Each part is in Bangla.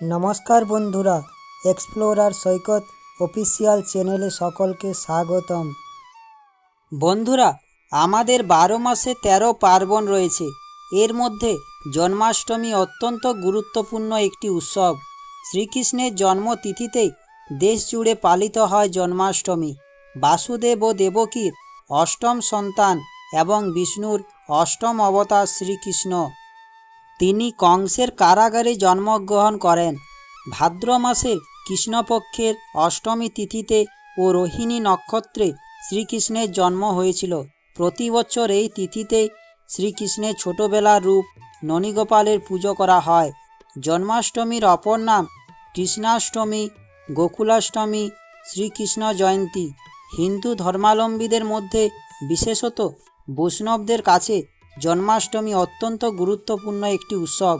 নমস্কার বন্ধুরা এক্সপ্লোরার সৈকত অফিসিয়াল চ্যানেলে সকলকে স্বাগতম। বন্ধুরা, আমাদের বারো মাসে তেরো পার্বণ রয়েছে। এর মধ্যে জন্মাষ্টমী অত্যন্ত গুরুত্বপূর্ণ একটি উৎসব। শ্রীকৃষ্ণের জন্মতিথিতেই দেশ জুড়ে পালিত হয় জন্মাষ্টমী। বাসুদেব ও দেবকীর অষ্টম সন্তান এবং বিষ্ণুর অষ্টম অবতার শ্রীকৃষ্ণ। তিনি কংসের কারাগারে জন্মগ্রহণ করেন। ভাদ্র মাসের কৃষ্ণপক্ষের অষ্টমী তিথিতে ও রোহিণী নক্ষত্রে শ্রীকৃষ্ণের জন্ম হয়েছিল। প্রতি বছর এই তিথিতে শ্রীকৃষ্ণের ছোটবেলার রূপ ননীগোপালের পুজো করা হয়। জন্মাষ্টমীর অপর নাম কৃষ্ণাষ্টমী, গোকুলাষ্টমী, শ্রীকৃষ্ণ জয়ন্তী। হিন্দু ধর্মাবলম্বীদের মধ্যে বিশেষত বৈষ্ণবদের কাছে জন্মাষ্টমী অত্যন্ত গুরুত্বপূর্ণ একটি উৎসব।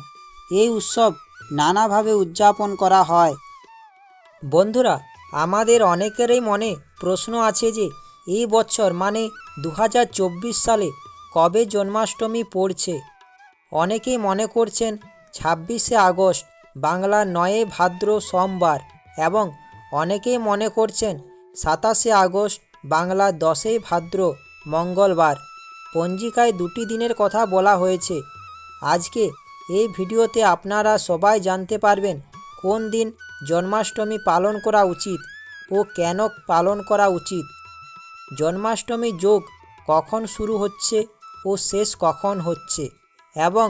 এই উৎসব নানাভাবে উদযাপন করা হয়। বন্ধুরা, আমাদের অনেকেরই মনে প্রশ্ন আছে যে, এই বছর মানে দু হাজার চব্বিশ সালে কবে জন্মাষ্টমী পড়ছে? অনেকেই মনে করছেন ছাব্বিশে আগস্ট, বাংলার নয়ে ভাদ্র সোমবার এবং অনেকেই মনে করছেন সাতাশে আগস্ট, বাংলার দশই ভাদ্র মঙ্গলবার। পঞ্জিকায় দুটি দিনের কথা বলা হয়েছে। আজকে এই ভিডিওতে আপনারা সবাই জানতে পারবেন কোন দিন জন্মাষ্টমী পালন করা উচিত ও কেন পালন করা উচিত। জন্মাষ্টমী যোগ কখন শুরু হচ্ছে ও শেষ কখন হচ্ছে এবং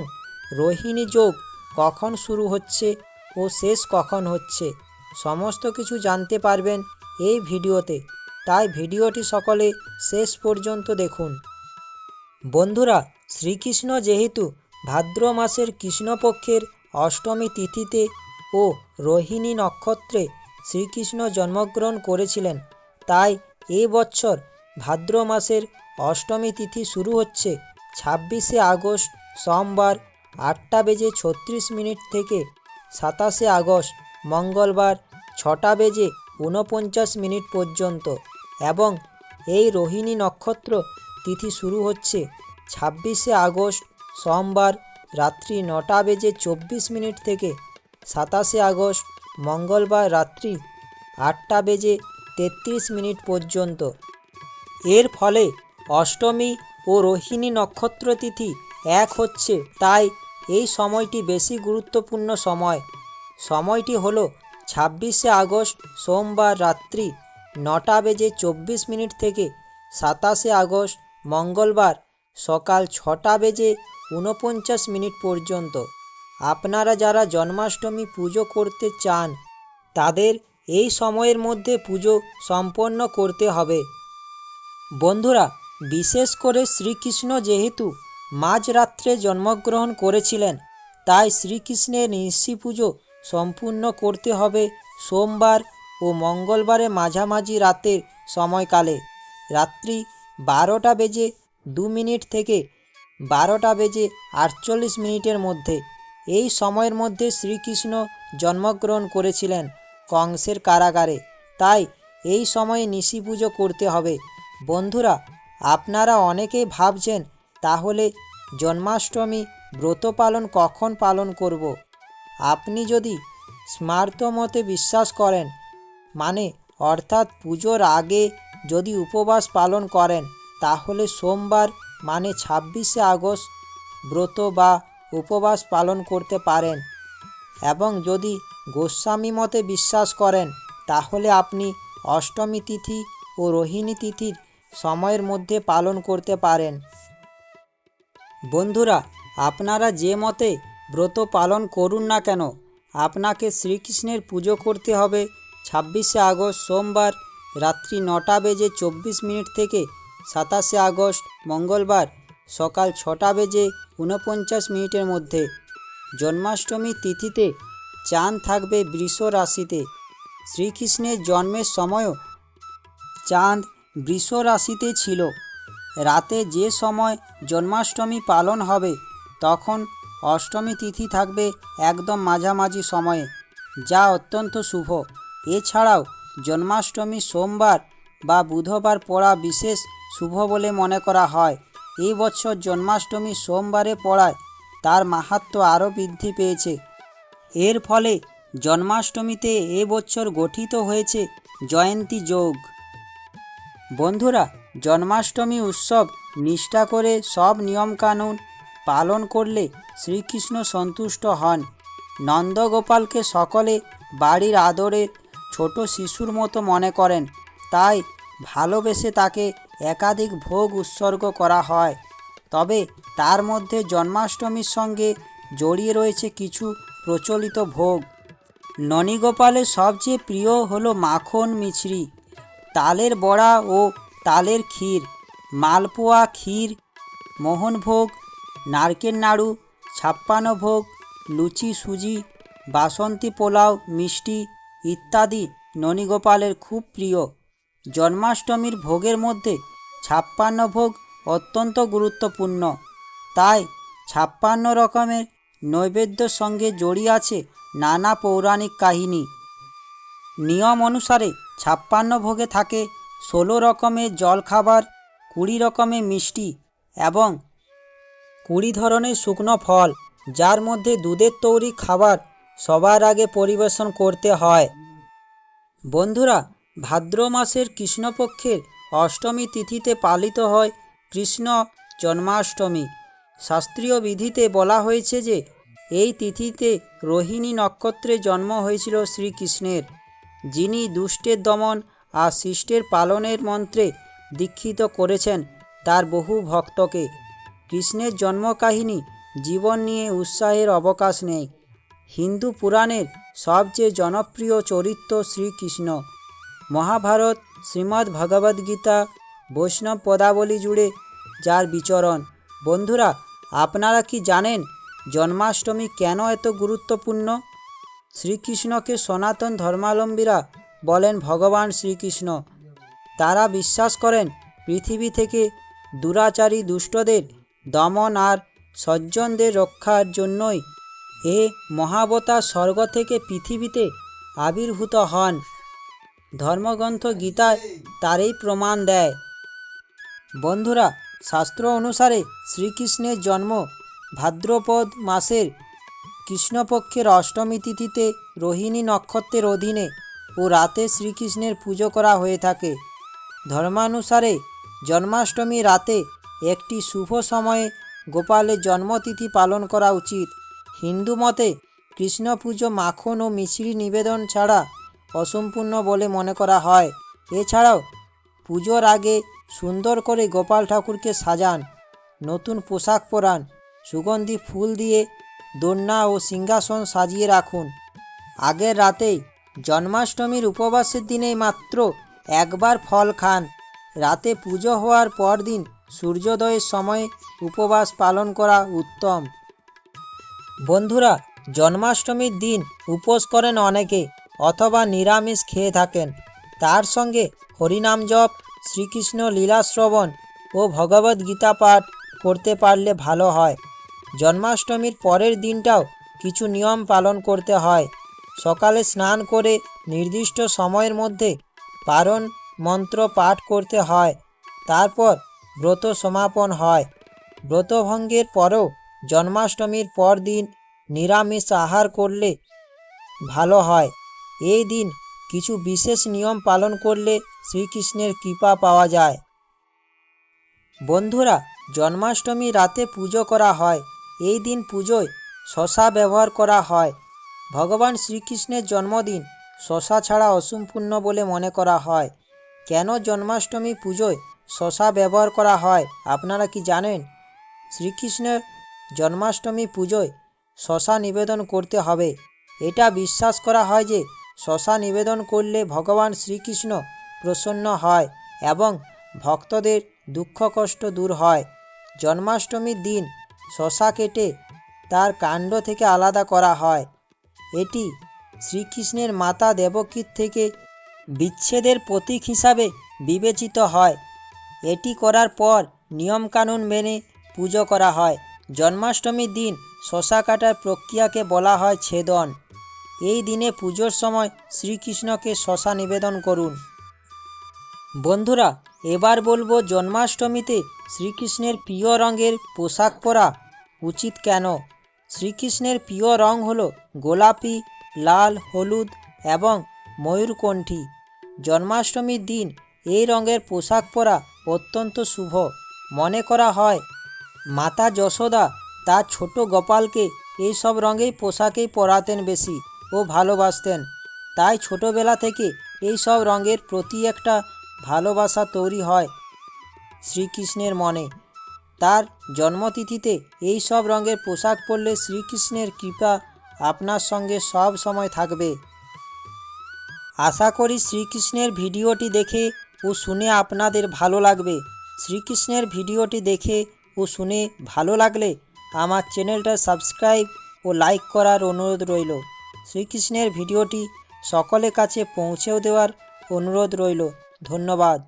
রোহিণী যোগ কখন শুরু হচ্ছে ও শেষ কখন হচ্ছে সমস্ত কিছু জানতে পারবেন এই ভিডিওতে। তাই ভিডিওটি সকলে শেষ পর্যন্ত দেখুন। বন্ধুরা, শ্রীকৃষ্ণ যেহেতু ভাদ্র মাসের কৃষ্ণপক্ষের অষ্টমী তিথিতে ও রোহিণী নক্ষত্রে শ্রীকৃষ্ণ জন্মগ্রহণ করেছিলেন, তাই এ বছর ভাদ্র মাসের অষ্টমী তিথি শুরু হচ্ছে। ছাব্বিশে আগস্ট সোমবার আটটা বেজে ছত্রিশ মিনিট থেকে সাতাশে আগস্ট মঙ্গলবার ছটা বেজে ঊনপঞ্চাশ মিনিট পর্যন্ত এবং এই রোহিণী নক্ষত্র তিথি শুরু হচ্ছে ছাব্বিশে আগস্ট, সোমবার রাত্রি নটা বেজে চব্বিশ মিনিট থেকে সাতাশে আগস্ট, মঙ্গলবার রাত্রি আটটা বেজে তেত্রিশ মিনিট পর্যন্ত। এর ফলে অষ্টমী ও রোহিণী নক্ষত্র তিথি এক হচ্ছে, তাই এই সময়টি বেশি গুরুত্বপূর্ণ সময়। সময়টি হলো ছাব্বিশে আগস্ট, সোমবার রাত্রি নটা বেজে চব্বিশ মিনিট থেকে সাতাশে আগস্ট মঙ্গলবার সকাল ছটা বেজে ঊনপঞ্চাশ মিনিট পর্যন্ত আপনারা যারা জন্মাষ্টমী পুজো করতে চান, তাদের এই সময়ের মধ্যে পুজো সম্পন্ন করতে হবে। বন্ধুরা, বিশেষ করে শ্রীকৃষ্ণ যেহেতু মাঝরাত্রে জন্মগ্রহণ করেছিলেন, তাই শ্রীকৃষ্ণের নিশি পুজো সম্পূর্ণ করতে হবে সোমবার ও মঙ্গলবারে মাঝামাঝি রাতের সময়কালে। রাত্রি বারোটা বেজে দু মিনিট থেকে বারোটা বেজে আটচল্লিশ মিনিটের মধ্যে। এই সময়ের মধ্যে শ্রীকৃষ্ণ জন্মগ্রহণ করেছিলেন কংসের কারাগারে। তাই এই সময়ে নিশি পুজো করতে হবে। বন্ধুরা, আপনারা অনেকেই ভাবছেন, তাহলে জন্মাষ্টমী ব্রত পালন কখন পালন করব। আপনি যদি স্মার্ত মতে বিশ্বাস করেন মানে অর্থাৎ পুজোর আগে যদি উপবাস পালন করেন, তাহলে সোমবার মানে ছাব্বিশে আগস্ট, ব্রত বা উপবাস পালন করতে পারেন। এবং যদি গোস্বামী মতে বিশ্বাস করেন, তাহলে আপনি অষ্টমী তিথি ও রোহিণী তিথির সময়ের মধ্যে পালন করতে পারেন। বন্ধুরা, আপনারা যে মতে ব্রত পালন করুন না কেন, আপনাকে শ্রীকৃষ্ণের পুজো করতে হবে ছাব্বিশে আগস্ট, সোমবার রাত্রি নটা বেজে চব্বিশ মিনিট থেকে সাতাশে আগস্ট, মঙ্গলবার সকাল ছটা বেজে ঊনপঞ্চাশ মিনিটের মধ্যে। জন্মাষ্টমী তিথিতে চাঁদ থাকবে বৃষ রাশিতে। শ্রীকৃষ্ণের জন্মের সময়ও চাঁদ বৃষ রাশিতে ছিল। রাতে যে সময় জন্মাষ্টমী পালন হবে, তখন অষ্টমী তিথি থাকবে একদম মাঝামাঝি সময়ে, যা অত্যন্ত শুভ। এছাড়াও জন্মাষ্টমী, সোমবার বা বুধবার পড়া বিশেষ শুভ বলে মনে করা হয়। এই বছর জন্মাষ্টমী সোমবারে পড়ায় তার মাহাত্ম আরও বৃদ্ধি পেয়েছে। এর ফলে জন্মাষ্টমীতে এবছর গঠিত হয়েছে জয়ন্তী যোগ। বন্ধুরা, জন্মাষ্টমী উৎসব নিষ্ঠা করে সব নিয়মকানুন পালন করলে শ্রীকৃষ্ণ সন্তুষ্ট হন। নন্দগোপালকে সকলে বাড়ির আদরের ছোট শিশুর মতো মনে করেন। তাই ভালোবেসে তাকে একাধিক ভোগ উৎসর্গ করা হয়। তবে তার মধ্যে জন্মাষ্টমীর সঙ্গে জড়িয়ে রয়েছে কিছু প্রচলিত ভোগ। ননীগোপালের সবচেয়ে প্রিয় হলো মাখন মিছরি, তালের বড়া ও তালের ক্ষীর, মালপোয়া ক্ষীর মোহনভোগ নারকেল নাড়ু ছাপ্পানো ভোগ, লুচি সুজি, বাসন্তী পোলাও, মিষ্টি ইত্যাদি ননীগোপালের খুব প্রিয়। জন্মাষ্টমীর ভোগের মধ্যে ছাপ্পান্ন ভোগ অত্যন্ত গুরুত্বপূর্ণ। তাই ছাপ্পান্ন রকমের নৈবেদ্যর সঙ্গে জড়িয়ে আছে নানা পৌরাণিক কাহিনী। নিয়ম অনুসারে ছাপ্পান্ন ভোগে থাকে ষোলো রকমের জলখাবার, কুড়ি রকমের মিষ্টি এবং কুড়ি ধরনের শুকনো ফল, যার মধ্যে দুধের তৈরি খাবার সবার আগে পরিবেশন করতে হয়। বন্ধুরা, ভাদ্র মাসের কৃষ্ণপক্ষের অষ্টমী তিথিতে পালিত হয় কৃষ্ণ জন্মাষ্টমী। শাস্ত্রীয় বিধিতে বলা হয়েছে যে, এই তিথিতে রোহিণী নক্ষত্রে জন্ম হয়েছিল শ্রীকৃষ্ণের, যিনি দুষ্টের দমন আর শিষ্টের পালনের মন্ত্রে দীক্ষিত করেছেন তার বহু ভক্তকে। কৃষ্ণের জন্মকাহিনী জীবন নিয়ে উৎসাহের অবকাশ নেই। হিন্দু পুরাণের সবচেয়ে জনপ্রিয় চরিত্র শ্রীকৃষ্ণ। মহাভারত, শ্রীমদ্ ভগবদ্গীতা বৈষ্ণব পদাবলী জুড়ে যার বিচরণ। বন্ধুরা, আপনারা কি জানেন জন্মাষ্টমী কেন এত গুরুত্বপূর্ণ? শ্রীকৃষ্ণকে সনাতন ধর্মাবলম্বীরা বলেন ভগবান শ্রীকৃষ্ণ। তারা বিশ্বাস করেন পৃথিবী থেকে দুরাচারী দুষ্টদের দমন আর সজ্জনদের রক্ষার জন্যই এ মহাবতার স্বর্গ থেকে পৃথিবীতে আবির্ভূত হন। ধর্মগ্রন্থ গীতায় তারই প্রমাণ দেয়। বন্ধুরা, শাস্ত্র অনুসারে শ্রীকৃষ্ণের জন্ম ভাদ্রপদ মাসের কৃষ্ণপক্ষের অষ্টমী তিথিতে রোহিণী নক্ষত্রের অধীনে ও রাতে শ্রীকৃষ্ণের পুজো করা হয়ে থাকে। ধর্মানুসারে জন্মাষ্টমী রাতে একটি শুভ সময়ে গোপালের জন্মতিথি পালন করা উচিত। হিন্দু মতে কৃষ্ণ পুজো মাখন ও মিছরি নিবেদন ছাড়া অসম্পূর্ণ বলে মনে করা হয়। এছাড়াও, পুজোর আগে সুন্দর করে গোপাল ঠাকুরকে সাজান, নতুন পোশাক পরান, সুগন্ধি ফুল দিয়ে দোলনা ও সিংহাসন সাজিয়ে রাখুন। আগের রাতেই জন্মাষ্টমীর উপবাসের দিনেই মাত্র একবার ফল খান। রাতে পুজো হওয়ার পরদিন সূর্যোদয়ের সময় উপবাস পালন করা উত্তম। বন্ধুরা, জন্মাষ্টমীর দিন উপোস করেন অনেকে অথবা নিরামিষ খেয়ে থাকেন। তার সঙ্গে হরিনাম জপ, শ্রীকৃষ্ণ লীলা শ্রবণ ও ভগবদ গীতা পাঠ করতে পারলে ভালো হয়। জন্মাষ্টমীর পরের দিনটাও কিছু নিয়ম পালন করতে হয়। সকালে স্নান করে নির্দিষ্ট সময়ের মধ্যে পারণ মন্ত্র পাঠ করতে হয়। তারপর ব্রত সমাপন হয়। ব্রতভঙ্গের পরেও জন্মাষ্টমীর পর দিন নিরামিষ আহার করলে ভালো হয়। এই দিন কিছু বিশেষ নিয়ম পালন করলে শ্রীকৃষ্ণের কৃপা পাওয়া যায়। বন্ধুরা, জন্মাষ্টমী রাতে পুজো করা হয়। এই দিন পুজোয় শশা ব্যবহার করা হয়। ভগবান শ্রীকৃষ্ণের জন্মদিন শশা ছাড়া অসম্পূর্ণ বলে মনে করা হয়। কেন জন্মাষ্টমী পুজোয় শশা ব্যবহার করা হয়, আপনারা কি জানেন? শ্রীকৃষ্ণের জন্মাষ্টমী পুজোয় শশা নিবেদন করতে হবে। এটা বিশ্বাস করা হয় যে শশা নিবেদন করলে ভগবান শ্রীকৃষ্ণ প্রসন্ন হয় এবং ভক্তদের দুঃখ কষ্ট দূর হয়। জন্মাষ্টমীর দিন শশা কেটে তার কাণ্ড থেকে আলাদা করা হয়। এটি শ্রীকৃষ্ণের মাতা দেবকীর থেকে বিচ্ছেদের প্রতীক হিসাবে বিবেচিত হয়। এটি করার পর নিয়মকানুন মেনে পুজো করা হয়। জন্মাষ্টমীর দিন শশা কাটার প্রক্রিয়াকে বলা হয় ছেদন। এই দিনে পুজোর সময় শ্রীকৃষ্ণকে শশা নিবেদন করুন। বন্ধুরা, এবার বলব জন্মাষ্টমীতে শ্রীকৃষ্ণের প্রিয় রঙের পোশাক পরা উচিত কেন? শ্রীকৃষ্ণের প্রিয় রং হলো গোলাপি, লাল, হলুদ এবং ময়ূরকণ্ঠী। জন্মাষ্টমীর দিন এই রঙের পোশাক পরা অত্যন্ত শুভ। মনে করা হয় মাতা যশোদা তার ছোট গোপালকে এই সব রঙেই পোশাকেই পরাতেন বেশি ও ভালোবাসতেন। তাই ছোটবেলা থেকে এই সব রঙের প্রতি একটা ভালোবাসা তৈরি হয় শ্রীকৃষ্ণের মনে। তার জন্মতিথিতে এই সব রঙের পোশাক পরলে শ্রীকৃষ্ণের কৃপা আপনার সঙ্গে সব সময় থাকবে। আশা করি শ্রীকৃষ্ণের ভিডিওটি দেখে ও শুনে আপনাদের ভালো লাগবে। শ্রীকৃষ্ণের ভিডিওটি দেখে ও শুনে ভালো লাগলে আমার চ্যানেলটা সাবস্ক্রাইব ও লাইক করার অনুরোধ রইল। শ্রীকৃষ্ণের ভিডিওটি সকলের কাছে পৌঁছেও দেওয়ার অনুরোধ রইল। ধন্যবাদ।